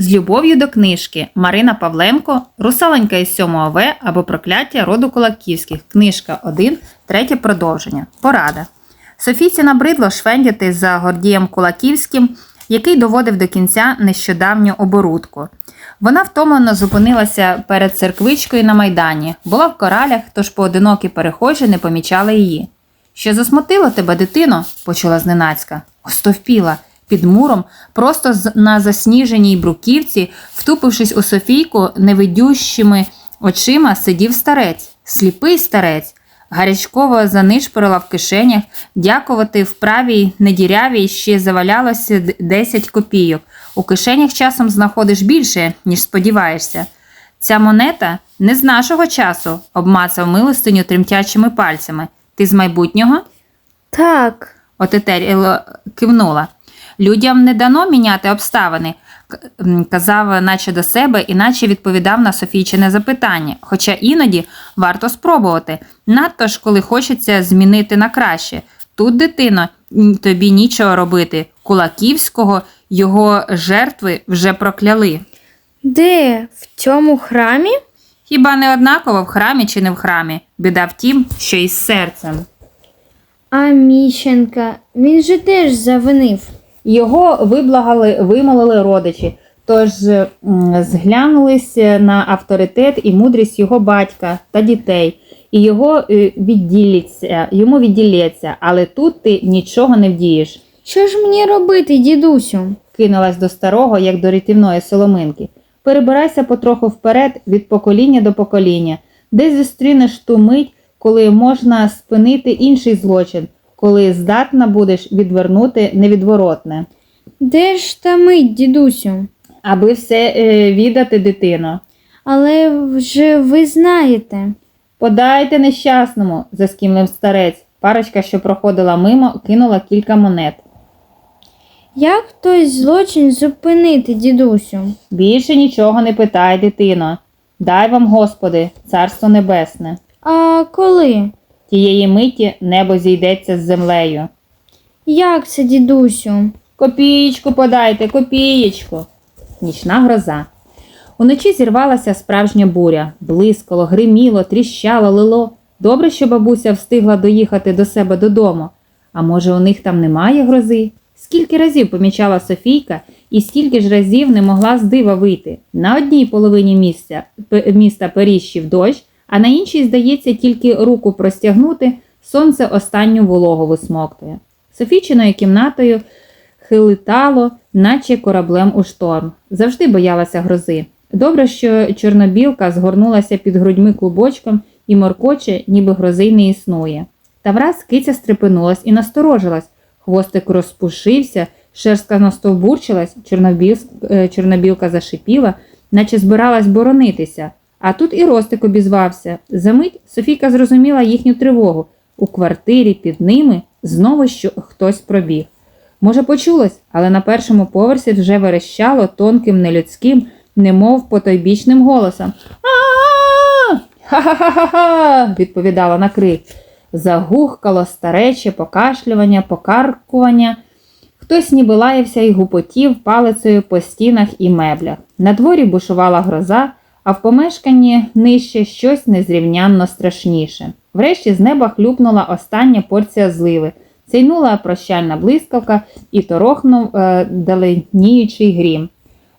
З любов'ю до книжки Марина Павленко, Русаленька із 7 В або Прокляття роду Кулаківських. Книжка 1, третє продовження. Порада. Софійці набридло швендяти за Гордієм Кулаківським, який доводив до кінця нещодавню оборудку. Вона втомлено зупинилася перед церквичкою на майдані, була в коралях, тож поодинокі перехожі не помічали її. Що засмутило тебе, дитино? почула зненацька. Остовпіла. Під муром, просто на засніженій бруківці, втупившись у Софійку невидющими очима, сидів старець, сліпий старець. Гарячково занишпорила в кишенях, дякувати в правій недірявій ще завалялося 10 копійок. У кишенях часом знаходиш більше, ніж сподіваєшся. Ця монета не з нашого часу, обмацав милостиню тремтячими пальцями. Ти з майбутнього? Так, Отетеріло кивнула. Людям не дано міняти обставини, казав, наче до себе, і наче відповідав на Софійчине запитання. Хоча іноді варто спробувати, надто ж коли хочеться змінити на краще. Тут, дитино, тобі нічого робити. Кулаківського його жертви вже прокляли. де? В цьому храмі? Хіба не однаково в храмі чи не в храмі? Біда в тім, що із серцем. А Міщенка, він же теж завинив. Його виблагали, вимолили родичі, тож м, зглянулись на авторитет і мудрість його батька та дітей, і його е, йому відділяться, але тут ти нічого не вдієш. Що ж мені робити, дідусю? Кинулась до старого, як до рятівної соломинки. Перебирайся потроху вперед від покоління до покоління, де зустрінеш ту мить, коли можна спинити інший злочин, коли здатна будеш відвернути невідворотне. Де ж та мить, дідусю? Аби все е, віддати дитино. Але вже ви знаєте. Подайте нещасному, заскімлив старець. Парочка, що проходила мимо, кинула кілька монет. Як хтось злочин зупинити, дідусю? Більше нічого не питай, дитино. Дай вам, Господи, царство небесне. А коли? Тієї миті небо зійдеться з землею. Як це, дідусю? Копієчку подайте, копієчку. Нічна гроза. Уночі зірвалася справжня буря, блискало, гриміло, тріщало, лило. Добре, що бабуся встигла доїхати до себе додому. А може, у них там немає грози? Скільки разів помічала Софійка, і скільки ж разів не могла з дива вийти. На одній половині місця, міста періщив дощ, а на іншій, здається, тільки руку простягнути, сонце останню вологу висмоктує. Софійчиною кімнатою хилитало, наче кораблем у шторм. Завжди боялася грози. Добре, що чорнобілка згорнулася під грудьми клубочком і моркоче, ніби грози не існує. Та враз киця стрепенулась і насторожилась. Хвостик розпушився, шерстка настовбурчилась, е, чорнобілка зашипіла, наче збиралась боронитися. А тут і Ростик обізвався. Замить Софійка зрозуміла їхню тривогу. У квартирі під ними знову що хтось пробіг. Може, почулось, але на першому поверсі вже верещало тонким нелюдським, немов потойбічним голосом. Ха-ха-ха-ха! відповідала на крик. Загухкало старече покашлювання, покаркування. Хтось ніби лаявся і гупотів палицею по стінах і меблях. На дворі бушувала гроза, а в помешканні нижче щось незрівнянно страшніше. Врешті з неба хлюпнула остання порція зливи, цейнула прощальна блискавка і торохнув е, даленіючий грім.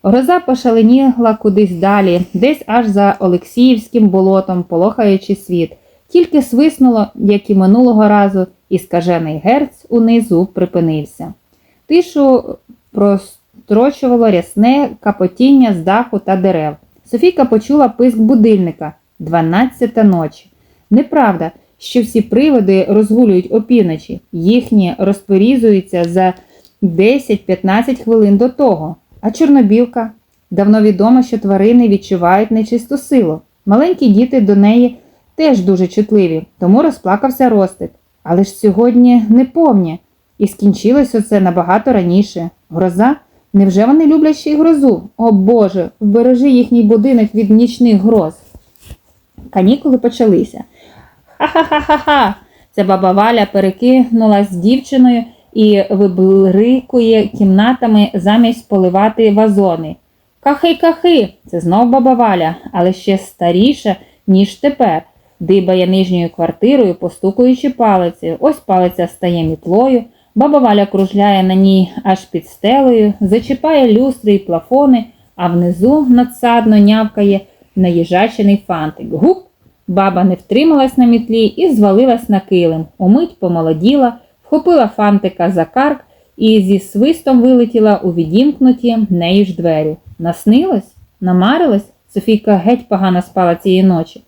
Гроза пошаленіла кудись далі, десь аж за Олексіївським болотом, полохаючи світ. Тільки свиснуло, як і минулого разу, і скажений герц унизу припинився. Тишу прострочувало рясне капотіння з даху та дерев. Софійка почула писк будильника дванадцята ночі. Неправда, що всі приводи розгулюють опівночі, їхні розпорізуються за 10-15 хвилин до того. А чорнобілка? Давно відомо, що тварини відчувають нечисту силу. Маленькі діти до неї теж дуже чутливі, тому розплакався Ростик. Але ж сьогодні не повні. І скінчилося це набагато раніше. Гроза? Невже вони люблять ще й грозу? О Боже, вбережи їхній будинок від нічних гроз. Канікули почалися. Ха-ха-ха-ха-ха. Ця баба Валя перекинулась з дівчиною і вибрикує кімнатами замість поливати вазони. Кахи-кахи, це знов баба Валя, але ще старіша, ніж тепер. Дибає нижньою квартирою, постукуючи палицею. Ось палиця стає мітлою, баба Валя кружляє на ній аж під стелею, зачіпає люстри й плафони, а внизу надсадно нявкає наїжачений фантик. Гуп! Баба не втрималась на мітлі і звалилась на килим. Умить помолоділа, вхопила фантика за карк і зі свистом вилетіла у відімкнуті нею ж двері. Наснилось? Намарилось? Софійка геть погано спала цієї ночі.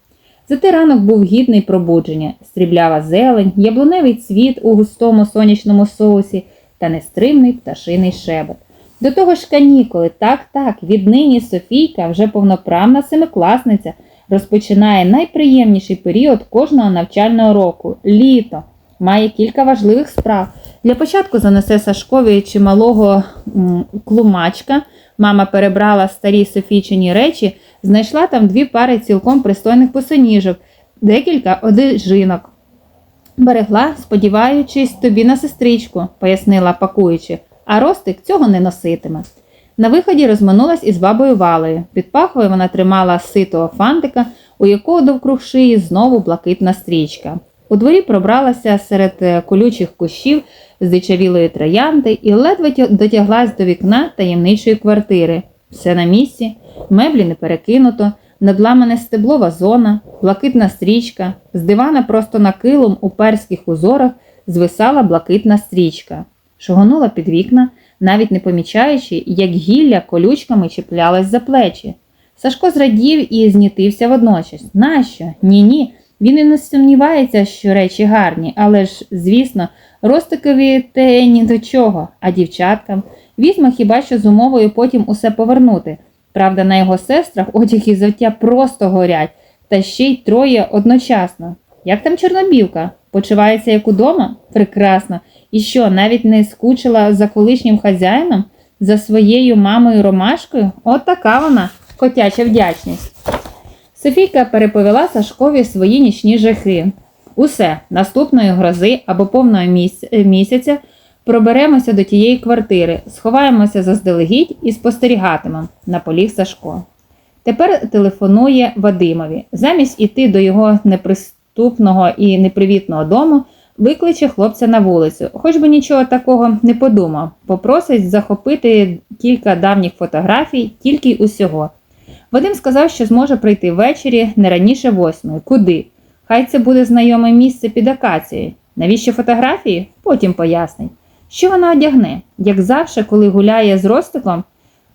Зате ранок був гідний пробудження, стріблява зелень, яблуневий цвіт у густому сонячному соусі та нестримний пташиний шебет. До того ж канікули, так, так, віднині Софійка, вже повноправна семикласниця, розпочинає найприємніший період кожного навчального року літо. Має кілька важливих справ. Для початку занесе Сашкові чималого клумачка. Мама перебрала старі Софійчині речі, знайшла там дві пари цілком пристойних босоніжок, декілька одежинок. Берегла, сподіваючись тобі на сестричку, пояснила пакуючи, а Ростик цього не носитиме. На виході розминулась із бабою Валею. Під пахвою вона тримала ситого фантика, у якого довкруг шиї знову блакитна стрічка. У дворі пробралася серед е, колючих кущів здичавілої троянди і ледве дотяглась до вікна таємничої квартири. Все на місці, меблі не перекинуто, надламане стебло вазона, блакитна стрічка, з дивана просто на килом у перських узорах звисала блакитна стрічка. Шогонула під вікна, навіть не помічаючи, як гілля колючками чіплялась за плечі. Сашко зрадів і знітився водночас. Нащо? Ні, ні. Він і не сумнівається, що речі гарні, але ж, звісно, Ростикові те ні до чого, а дівчаткам візьме хіба що з умовою потім усе повернути. Правда, на його сестрах одяг і взуття просто горять, та ще й троє одночасно. Як там Чорнобівка? Почувається як удома? Прекрасно. І що, навіть не скучила за колишнім хазяїном, за своєю мамою Ромашкою? От така вона, котяча вдячність. Софійка переповіла Сашкові свої нічні жахи. Усе, наступної грози або повного е, місяця проберемося до тієї квартири, сховаємося заздалегідь і спостерігатимемо, наполіг Сашко. Тепер телефонує Вадимові. Замість іти до його неприступного і непривітного дому, викличе хлопця на вулицю, хоч би нічого такого не подумав, попросить захопити кілька давніх фотографій, тільки й усього. Вадим сказав, що зможе прийти ввечері не раніше восьмої. Куди? Хай це буде знайоме місце під акацією. Навіщо фотографії? Потім пояснить. Що вона одягне? Як завжди, коли гуляє з Ростиком,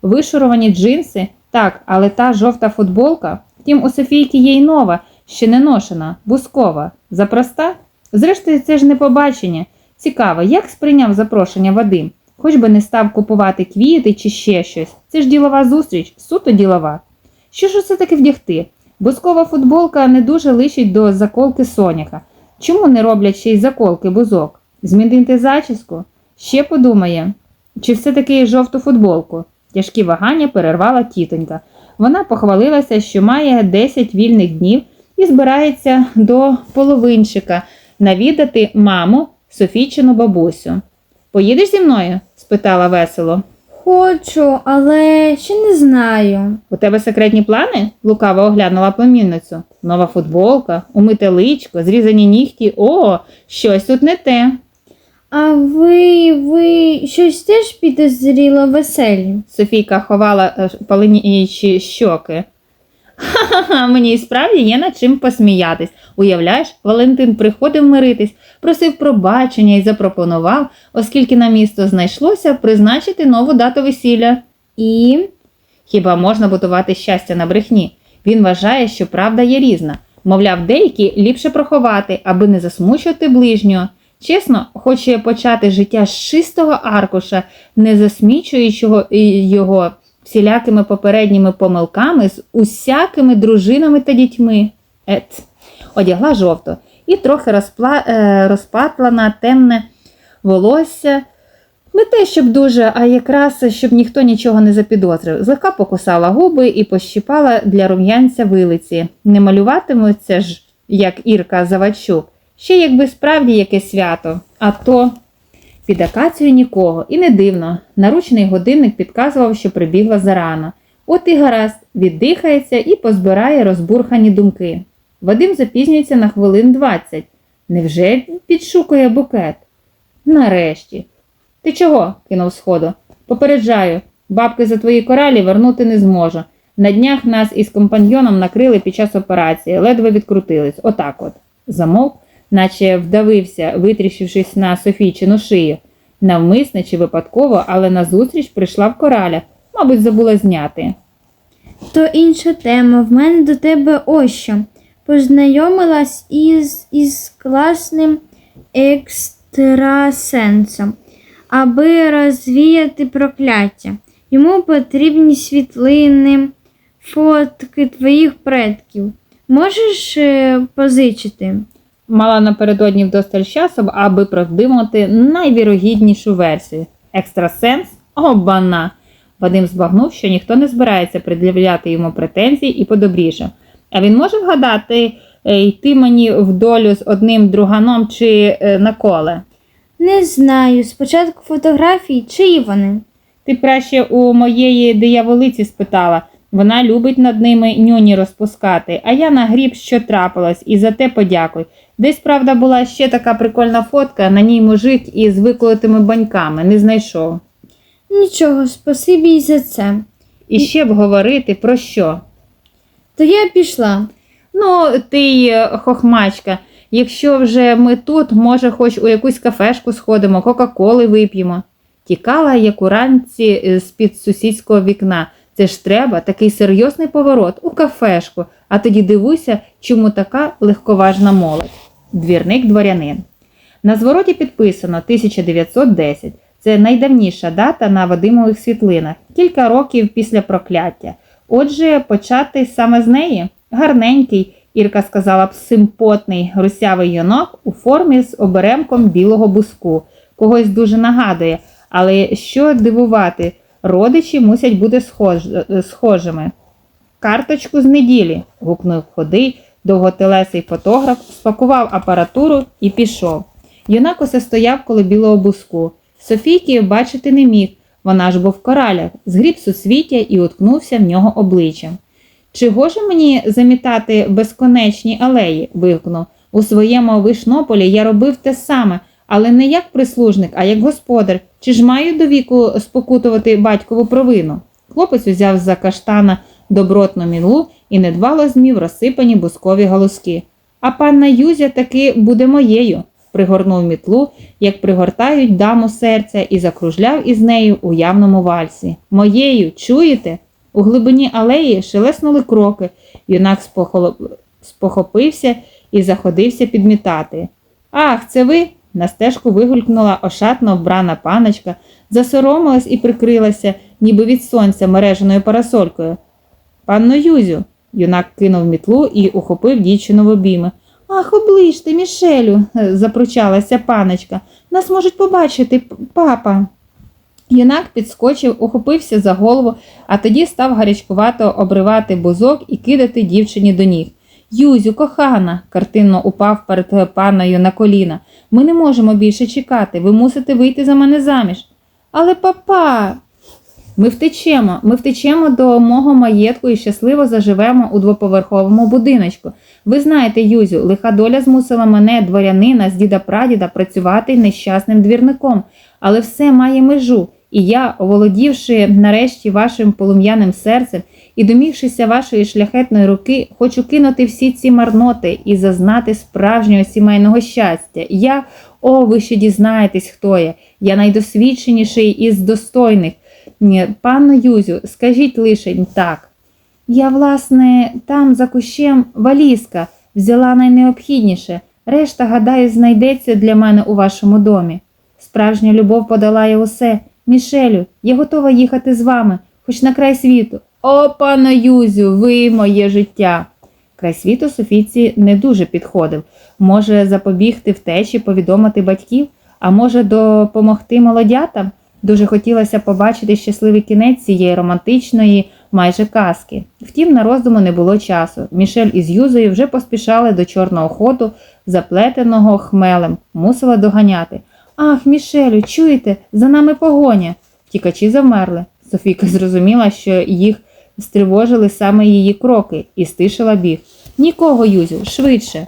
вишуровані джинси, так, але та жовта футболка. Втім, у Софійки є й нова, ще не ношена, бускова. Запроста? Зрештою, це ж не побачення. Цікаво, як сприйняв запрошення Вадим? Хоч би не став купувати квіти чи ще щось. Це ж ділова зустріч, суто ділова. Що ж усе таки вдягти? Бускова футболка не дуже личить до заколки соняка. Чому не роблять ще й заколки бузок? Змінити зачіску? Ще подумає, чи все-таки жовту футболку? Тяжкі вагання перервала тітонька. Вона похвалилася, що має 10 вільних днів і збирається до половинчика навідати маму Софійчину бабусю. Поїдеш зі мною? спитала весело. Хочу, але ще не знаю. У тебе секретні плани? лукаво оглянула племінницю. Нова футболка, умите личко, зрізані нігті. О, щось тут не те. А ви, ви щось теж підозріло веселі? Софійка ховала е, щоки. Ха-ха-ха, мені і справді є над чим посміятись. Уявляєш, Валентин приходив миритись, просив пробачення і запропонував, оскільки на місто знайшлося, призначити нову дату весілля. І Хіба можна будувати щастя на брехні? Він вважає, що правда є різна. Мовляв, деякі ліпше проховати, аби не засмучувати ближнього. Чесно, хоче почати життя з чистого аркуша, не засмічуючого його всілякими попередніми помилками з усякими дружинами та дітьми. Ет, одягла жовто і трохи розпла... е, розпатлана темне волосся. Не те, щоб дуже, а якраз щоб ніхто нічого не запідозрив. Злегка покусала губи і пощипала для рум'янця вилиці. Не малюватимуться ж, як Ірка Завачук. Ще якби справді якесь свято. А то під акацією нікого. І не дивно. Наручний годинник підказував, що прибігла зарано. От і гаразд, віддихається і позбирає розбурхані думки. Вадим запізнюється на хвилин 20. Невже підшукує букет? Нарешті. Ти чого? кинув сходу. Попереджаю, бабки за твої коралі вернути не зможу. На днях нас із компаньйоном накрили під час операції, ледве відкрутились. Отак от. Замовк, наче вдавився, витріщившись на Софійчину шию. Навмисне чи випадково, але назустріч прийшла в кораля, мабуть, забула зняти. То інша тема. В мене до тебе ось що. Познайомилась із, із класним екстрасенсом, аби розвіяти прокляття. Йому потрібні світлини, фотки твоїх предків. Можеш е, позичити? Мала напередодні вдосталь часу, аби продумати найвірогіднішу версію. Екстрасенс? Обана! Вадим збагнув, що ніхто не збирається пред'являти йому претензії і подобріше. А він може вгадати, е, йти мені в долю з одним друганом чи е, на коле? Не знаю. Спочатку фотографії, чиї вони? Ти краще у моєї дияволиці спитала. Вона любить над ними нюні розпускати, а я нагріб, що трапилось, і за те подякуй. Десь, правда, була ще така прикольна фотка, на ній мужик із виколотими баньками, не знайшов. Нічого, спасибі й за це. І ще б говорити про що? То я пішла. Ну, ти е, хохмачка, якщо вже ми тут, може, хоч у якусь кафешку сходимо, Кока-Коли вип'ємо. Тікала, як уранці е, з-під сусідського вікна. Це ж треба, такий серйозний поворот у кафешку, а тоді дивуйся, чому така легковажна молодь. Двірник дворянин. На звороті підписано 1910. Це найдавніша дата на Вадимових світлинах, кілька років після прокляття. Отже, почати саме з неї гарненький, Ірка сказала б, симпотний русявий юнок у формі з оберемком білого буску. Когось дуже нагадує, але що дивувати, родичі мусять бути е, схожими. Карточку з неділі. гукнув ходий, довготелесий фотограф, спакував апаратуру і пішов. Юнак усе стояв коло білого буску. Софійки бачити не міг, вона ж був в коралях, згріб сусвіття і уткнувся в нього обличчям. Чи гоже мені замітати безконечні алеї? вигукнув. У своєму вишнополі я робив те саме, але не як прислужник, а як господар. Чи ж маю до віку спокутувати батькову провину? Хлопець узяв за каштана добротну мілу і недбало змів розсипані бускові галузки. А панна Юзя таки буде моєю, пригорнув мітлу, як пригортають даму серця, і закружляв із нею у явному вальсі. Моєю, чуєте? У глибині алеї шелеснули кроки. Юнак спохопився і заходився підмітати. Ах, це ви? На стежку вигулькнула ошатно вбрана паночка, засоромилась і прикрилася, ніби від сонця мереженою парасолькою. Панно Юзю, юнак кинув мітлу і ухопив дівчину в обійми. Ах, оближте, Мішелю, запручалася паночка. Нас можуть побачити, папа. Юнак підскочив, ухопився за голову, а тоді став гарячкувато обривати бузок і кидати дівчині до ніг. Юзю, кохана, картинно упав перед паною на коліна. Ми не можемо більше чекати. Ви мусите вийти за мене заміж. Але папа. Ми втечемо, ми втечемо до мого маєтку і щасливо заживемо у двоповерховому будиночку. Ви знаєте, Юзю, лиха доля змусила мене, дворянина з діда прадіда, працювати нещасним двірником, але все має межу. І я, оволодівши нарешті вашим полум'яним серцем і домігшися вашої шляхетної руки, хочу кинути всі ці марноти і зазнати справжнього сімейного щастя. Я, о, ви ще дізнаєтесь, хто я. Я найдосвідченіший із достойних. Панно Юзю, скажіть лише так. Я, власне, там за кущем валізка взяла найнеобхідніше. Решта, гадаю, знайдеться для мене у вашому домі. Справжня любов подолає усе. Мішелю, я готова їхати з вами, хоч на край світу. О, пано Юзю, ви моє життя. Край світу Софійці не дуже підходив. Може запобігти втечі, повідомити батьків, а може допомогти молодятам. Дуже хотілося побачити щасливий кінець цієї романтичної майже казки. Втім, на роздуму не було часу. Мішель із Юзою вже поспішали до чорного ходу, заплетеного хмелем, мусила доганяти. Ах, Мішелю, чуєте, за нами погоня. Тікачі завмерли. Софійка зрозуміла, що їх стривожили саме її кроки і стишила біг. Нікого, Юзю, швидше.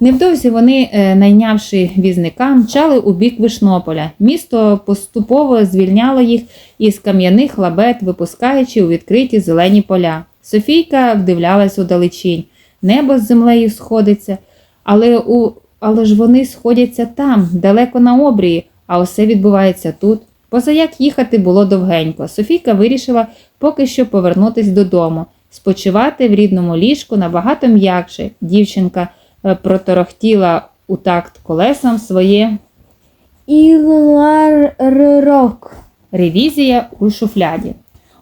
Невдовзі вони, е, найнявши візника, мчали у бік Вишнополя. Місто поступово звільняло їх із кам'яних лабет, випускаючи у відкриті зелені поля. Софійка вдивлялась у далечінь. Небо з землею сходиться, але, у... але ж вони сходяться там, далеко на обрії, а усе відбувається тут. Позаяк їхати було довгенько. Софійка вирішила поки що повернутись додому. Спочивати в рідному ліжку набагато м'якше. Дівчинка е, проторохтіла у такт колесам своє Іларрок. ревізія у шуфляді.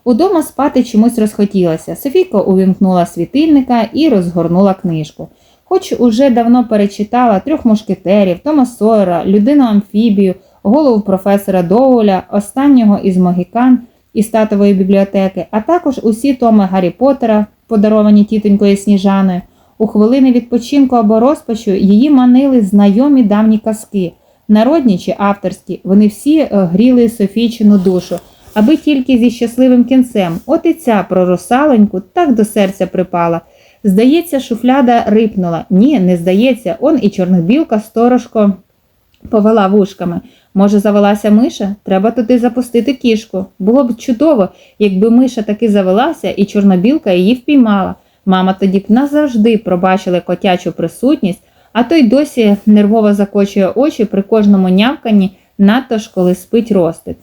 Удома спати чомусь розхотілося. Софійка увімкнула світильника і розгорнула книжку. Хоч уже давно перечитала трьох мушкетерів, Тома Сойера, людину амфібію, голову професора Доуля, останнього із Могікан із татової бібліотеки, а також усі томи Гаррі Поттера, подаровані тітонькою Сніжаною. У хвилини відпочинку або розпачу її манили знайомі давні казки, народні чи авторські. Вони всі е, гріли Софійчину душу, аби тільки зі щасливим кінцем. От і ця про русалоньку так до серця припала. Здається, шуфляда рипнула. Ні, не здається, он і чорнобілка сторожко повела вушками. Може, завелася миша? Треба туди запустити кішку. Було б чудово, якби миша таки завелася і чорнобілка її впіймала. Мама тоді б назавжди пробачила котячу присутність, а той досі нервово закочує очі при кожному нявканні, надто ж коли спить ростик.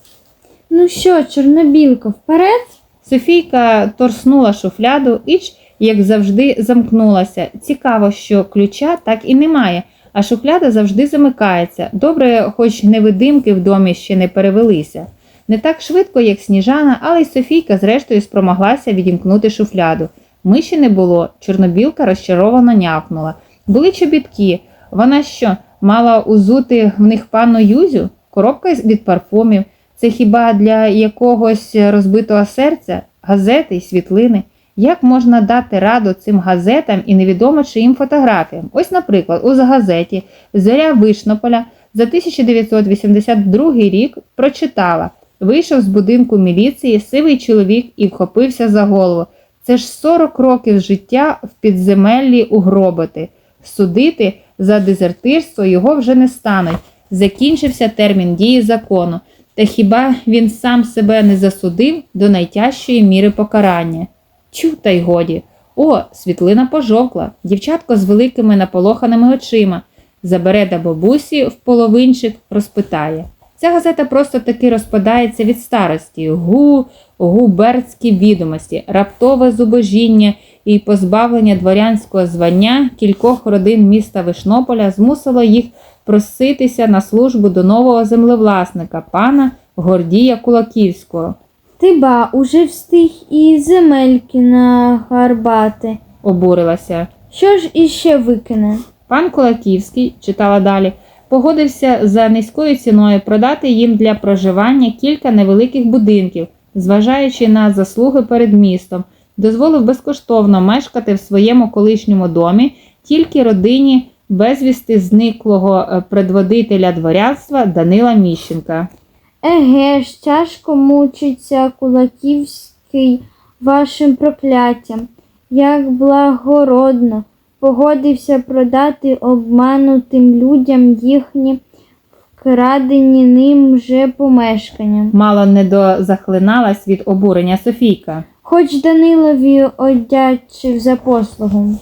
Ну що, чорнобілко, вперед? Софійка торснула шуфляду і як завжди, замкнулася. Цікаво, що ключа так і немає, а шуфляда завжди замикається. Добре, хоч невидимки в домі ще не перевелися. Не так швидко, як сніжана, але й Софійка, зрештою, спромоглася відімкнути шуфляду. Миші не було, чорнобілка розчаровано нявкнула. Були чобітки. Вона що, мала узути в них панну Юзю? Коробка від парфумів. Це хіба для якогось розбитого серця, газети й світлини? Як можна дати раду цим газетам і невідомо чиїм фотографіям? Ось, наприклад, у газеті Зоря Вишнополя за 1982 рік прочитала Вийшов з будинку міліції сивий чоловік і вхопився за голову. Це ж 40 років життя в підземеллі угробити. Судити за дезертирство його вже не стануть. Закінчився термін дії закону. Та хіба він сам себе не засудив до найтяжчої міри покарання? Чу, та й годі. О, світлина пожовкла, дівчатко з великими наполоханими очима. Забере до бабусі в половинчик, розпитає. Ця газета просто таки розпадається від старості, гу, губерцькі відомості, раптове зубожіння і позбавлення дворянського звання кількох родин міста Вишнополя змусило їх проситися на службу до нового землевласника, пана Гордія Кулаківського. Ти ба, уже встиг і земельки нагарбати. Обурилася. Що ж іще викине? Пан Кулаківський, читала далі, погодився за низькою ціною продати їм для проживання кілька невеликих будинків, зважаючи на заслуги перед містом, дозволив безкоштовно мешкати в своєму колишньому домі тільки родині безвісти зниклого е, предводителя дворянства Данила Міщенка. Еге ж, тяжко мучиться Кулаківський вашим прокляттям. Як благородно погодився продати обманутим людям їхні вкрадені ним вже помешкання. Мало не дозахлиналась від обурення Софійка. Хоч Данилові одячив за послугу.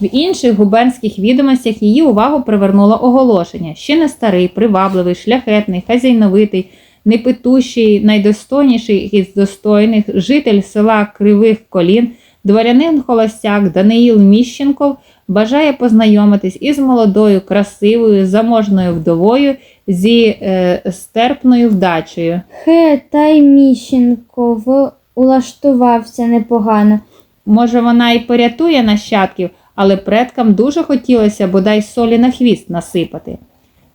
В інших губернських відомостях її увагу привернуло оголошення. Ще не старий, привабливий, шляхетний, хазяйновитий, непитущий, найдостойніший із достойних житель села Кривих Колін, дворянин Холостяк Даниїл Міщенков бажає познайомитись із молодою, красивою, заможною вдовою зі е, стерпною вдачею. Хе, та й Міщенков улаштувався непогано. Може, вона і порятує нащадків, але предкам дуже хотілося бодай солі на хвіст насипати.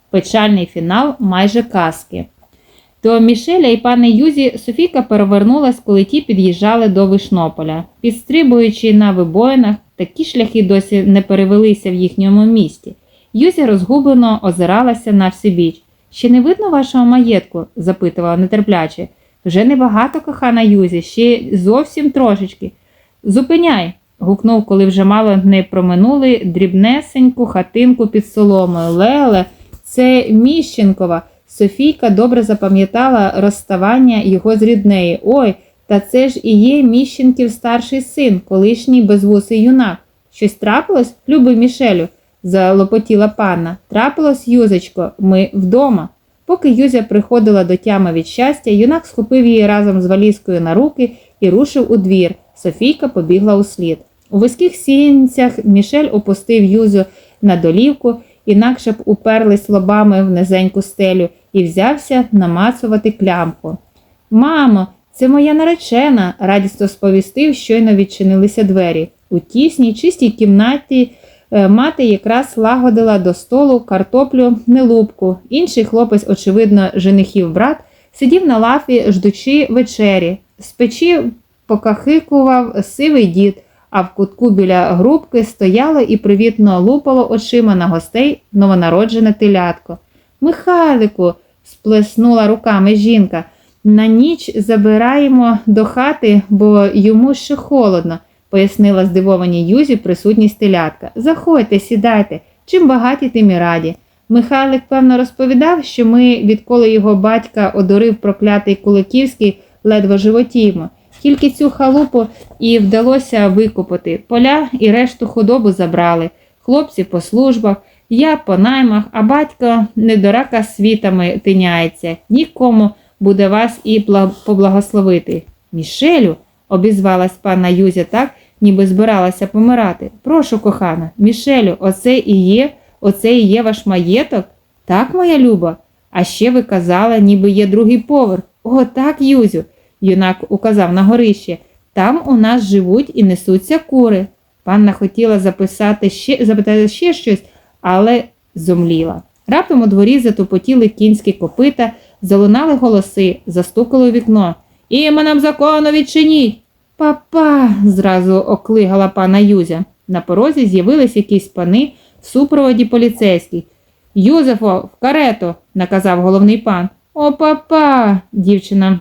Печальний фінал майже казки. До Мішеля і пани Юзі Софійка перевернулась, коли ті під'їжджали до Вишнополя. Підстрибуючи на вибоїнах, такі шляхи досі не перевелися в їхньому місті. Юзі розгублено озиралася на всебіч. Ще не видно вашого маєтку? запитувала нетерпляче. Вже небагато, кохана Юзі, ще зовсім трошечки. Зупиняй. гукнув, коли вже мало не проминули дрібнесеньку хатинку під соломою. Леле, це Міщенкова. Софійка добре запам'ятала розставання його з ріднею. Ой, та це ж і є Міщенків старший син, колишній безвусий юнак. Щось трапилось, любий Мішелю? залопотіла панна. Трапилось, Юзочко, ми вдома. Поки Юзя приходила до тями від щастя, юнак схопив її разом з валізкою на руки і рушив у двір. Софійка побігла у слід. У вузьких сінцях Мішель опустив Юзю на долівку, інакше б уперлись лобами в низеньку стелю і взявся намацувати клямку. Мамо, це моя наречена, радісно сповістив, щойно відчинилися двері. У тісній, чистій кімнаті е, мати якраз лагодила до столу картоплю нелубку. Інший хлопець, очевидно, женихів брат, сидів на лафі, ждучи вечері. З печі покахикував сивий дід, а в кутку біля грубки стояло і привітно лупало очима на гостей новонароджене телятко. Михайлику, сплеснула руками жінка. На ніч забираємо до хати, бо йому ще холодно, пояснила здивованій Юзі присутність телятка. Заходьте, сідайте, чим багаті, тим і раді. Михайлик, певно, розповідав, що ми, відколи його батька одурив проклятий Куликівський, ледве животіємо. Тільки цю халупу і вдалося викупити. Поля і решту худобу забрали. Хлопці по службах, я по наймах, а батько не до рака світами тиняється. Нікому буде вас і бла- поблагословити. Мішелю, обізвалась пана Юзя так, ніби збиралася помирати. Прошу, кохана, Мішелю, оце і є, оце і є ваш маєток? Так, моя люба. А ще ви казали, ніби є другий поверх. О, так, Юзю. Юнак указав на горище. Там у нас живуть і несуться кури. Панна хотіла записати ще, запитати ще щось, але зомліла. Раптом у дворі затупотіли кінські копита, залунали голоси, застукали у вікно. Іменем закону відчиніть. Папа. зразу оклигала пана Юзя. На порозі з'явились якісь пани в супроводі поліцейських. Юзефо, в карету, наказав головний пан. О, папа. дівчина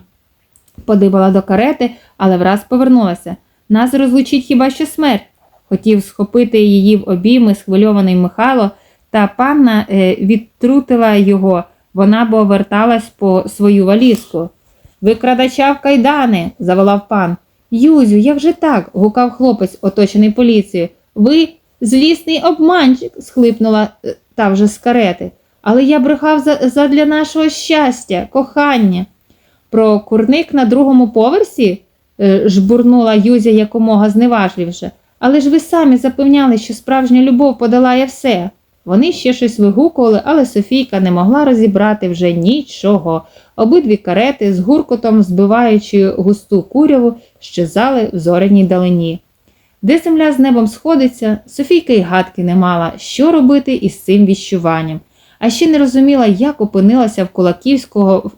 подибала до карети, але враз повернулася. Нас розлучить хіба що смерть. Хотів схопити її в обійми схвильований Михайло, та панна е, відтрутила його. Вона бо верталась по свою валізку. Викрадача в кайдани, заволав пан. Юзю, як же так? гукав хлопець, оточений поліцією. Ви злісний обманщик, схлипнула е, та вже з карети. Але я брехав за- задля нашого щастя, кохання. Про курник на другому поверсі? Е, жбурнула Юзя якомога зневажливіше. Але ж ви самі запевняли, що справжня любов подолає все. Вони ще щось вигукували, але Софійка не могла розібрати вже нічого. Обидві карети з гуркотом, збиваючи густу куряву, щезали в зоряній далині. Де земля з небом сходиться, Софійка й гадки не мала, що робити із цим віщуванням, а ще не розуміла, як опинилася в Кулаківського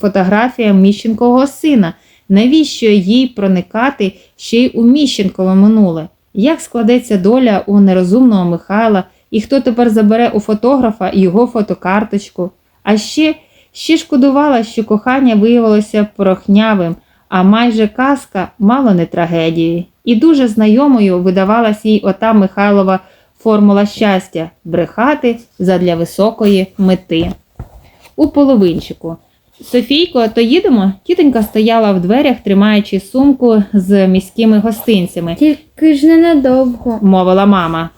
фотографія Міщенкового сина. Навіщо їй проникати ще й у Міщенкове минуле? Як складеться доля у нерозумного Михайла, і хто тепер забере у фотографа його фотокарточку? А ще, ще шкодувала, що кохання виявилося порохнявим, а майже казка мало не трагедії. І дуже знайомою видавалась їй ота Михайлова формула щастя брехати задля високої мети. У половинчику. Софійко, то їдемо? Тітонька стояла в дверях, тримаючи сумку з міськими гостинцями, Тільки ж ненадовго. мовила мама.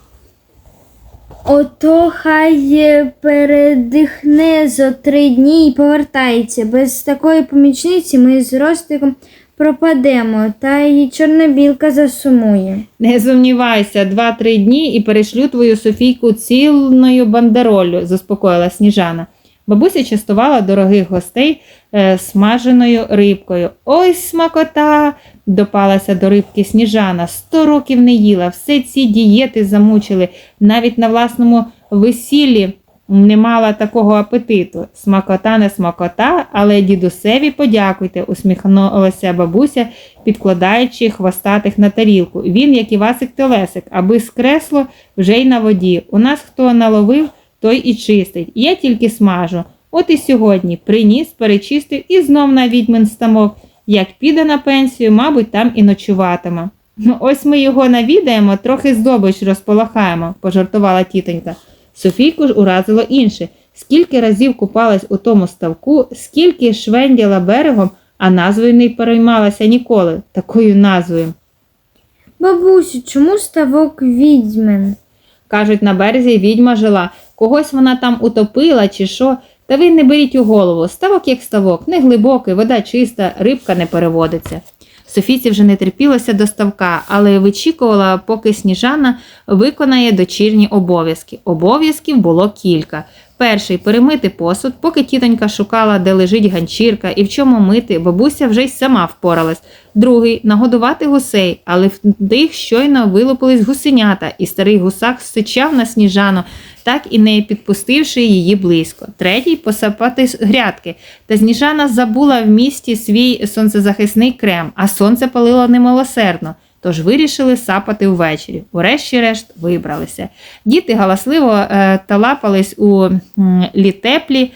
Ото хай передихне за три дні і повертається. Без такої помічниці ми з Ростиком пропадемо, та й чорнобілка засумує. Не сумнівайся, два-три дні і перешлю твою Софійку цілною бандероллю, заспокоїла Сніжана. Бабуся частувала дорогих гостей е, смаженою рибкою. Ой, смакота! допалася до рибки Сніжана. Сто років не їла, все ці дієти замучили, навіть на власному весіллі не мала такого апетиту. Смакота не смакота, але дідусеві подякуйте, усміхнулася бабуся, підкладаючи хвостатих на тарілку. Він, як Івасик Телесик, аби скресло вже й на воді. У нас хто наловив, той і чистить. Я тільки смажу. От і сьогодні приніс, перечистив і знов на відьмин стамок. Як піде на пенсію, мабуть, там і ночуватиме. Ну, ось ми його навідаємо, трохи здобич розполахаємо, пожартувала тітонька. Софійку ж уразило інше. Скільки разів купалась у тому ставку, скільки швенділа берегом, а назвою не переймалася ніколи, такою назвою. Бабусю, чому ставок відьмин? Кажуть, на березі відьма жила, когось вона там утопила чи що. Та ви не беріть у голову. Ставок як ставок, не глибокий, вода чиста, рибка не переводиться. Софійці вже не терпілося до ставка, але вичікувала, поки сніжана виконає дочірні обов'язки. Обов'язків було кілька. Перший перемити посуд, поки тітонька шукала, де лежить ганчірка і в чому мити, бабуся вже й сама впоралась. Другий нагодувати гусей, але в тих щойно вилупились гусенята, і старий гусак сичав на сніжану, так і не підпустивши її близько. Третій посапати грядки. Та сніжана забула в місті свій сонцезахисний крем, а сонце палило немилосердно. Тож вирішили сапати ввечері. Урешті-решт вибралися. Діти галасливо е, талапались у м, літеплі,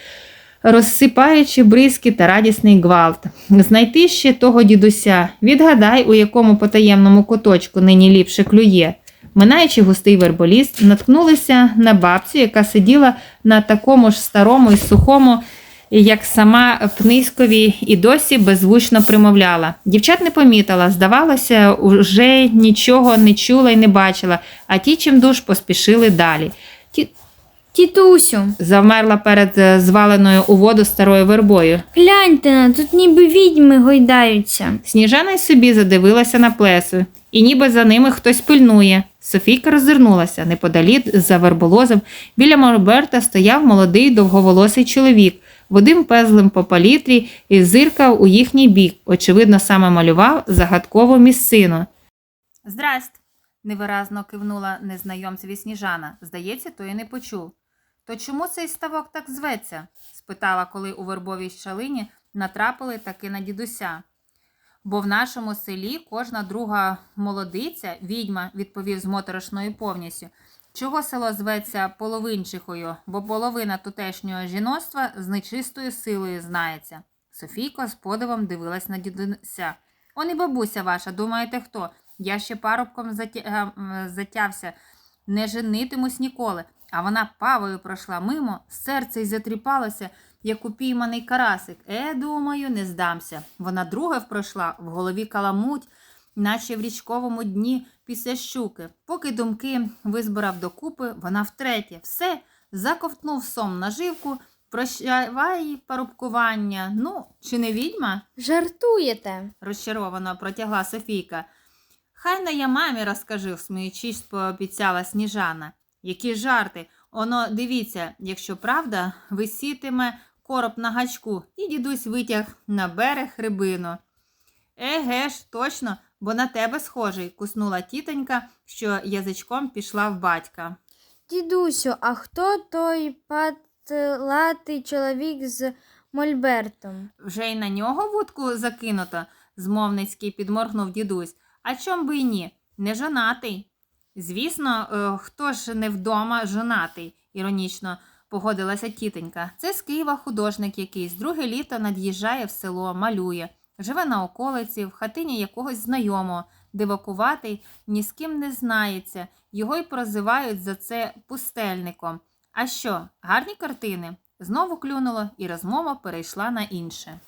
розсипаючи бризки та радісний гвалт. Знайти ще того дідуся. Відгадай, у якому потаємному куточку нині ліпше клює. Минаючи густий верболіс, наткнулися на бабцю, яка сиділа на такому ж старому і сухому, як сама Пнискові, і досі беззвучно примовляла. Дівчат не помітила, здавалося, уже нічого не чула і не бачила, а ті чимдуж поспішили далі. Ті Тітусю, завмерла перед е, зваленою у воду старою вербою. гляньте на, тут ніби відьми гойдаються. Сніжана й собі задивилася на плесу, і ніби за ними хтось пильнує. Софійка роззирнулася. Неподалік за верболозом біля Морберта стояв молодий довговолосий чоловік, водим пезлем по палітрі і зиркав у їхній бік. Очевидно, саме малював загадкову місцину. Здрасть, невиразно кивнула незнайомцеві Сніжана. Здається, той не почув. То чому цей ставок так зветься? спитала, коли у вербовій щалині натрапили таки на дідуся. Бо в нашому селі кожна друга молодиця, відьма, відповів з моторошною повністю. Чого село зветься половинчихою, бо половина тутешнього жіноцтва з нечистою силою знається. Софійко з подивом дивилась на дідуся. Он і бабуся ваша, думаєте хто? Я ще парубком затя... ем, затявся, не женитимусь ніколи. А вона павою пройшла мимо, серце й затріпалося, як упійманий карасик. Е, думаю, не здамся. Вона друге пройшла, в голові каламуть, наче в річковому дні після щуки. Поки думки визбирав докупи, вона втретє. Все, заковтнув сом наживку, прощавай парубкування. Ну, чи не відьма? Жартуєте? розчаровано протягла Софійка. Хай на я мамі розкажи, сміючись, пообіцяла Сніжана. Які жарти. Оно, дивіться, якщо правда, висітиме короб на гачку, і дідусь витяг на берег рибину. Еге ж, точно, бо на тебе схожий, куснула тітонька, що язичком пішла в батька. Дідусю, а хто той патлатий чоловік з Мольбертом? Вже й на нього вудку закинуто, змовницький підморгнув дідусь. А чом би й ні? Не жонатий. Звісно, е, хто ж не вдома жонатий, іронічно погодилася тітенька. Це з Києва художник якийсь, друге літо над'їжджає в село, малює, живе на околиці, в хатині якогось знайомого, дивакуватий, ні з ким не знається, його й прозивають за це пустельником. А що, гарні картини? Знову клюнуло, і розмова перейшла на інше.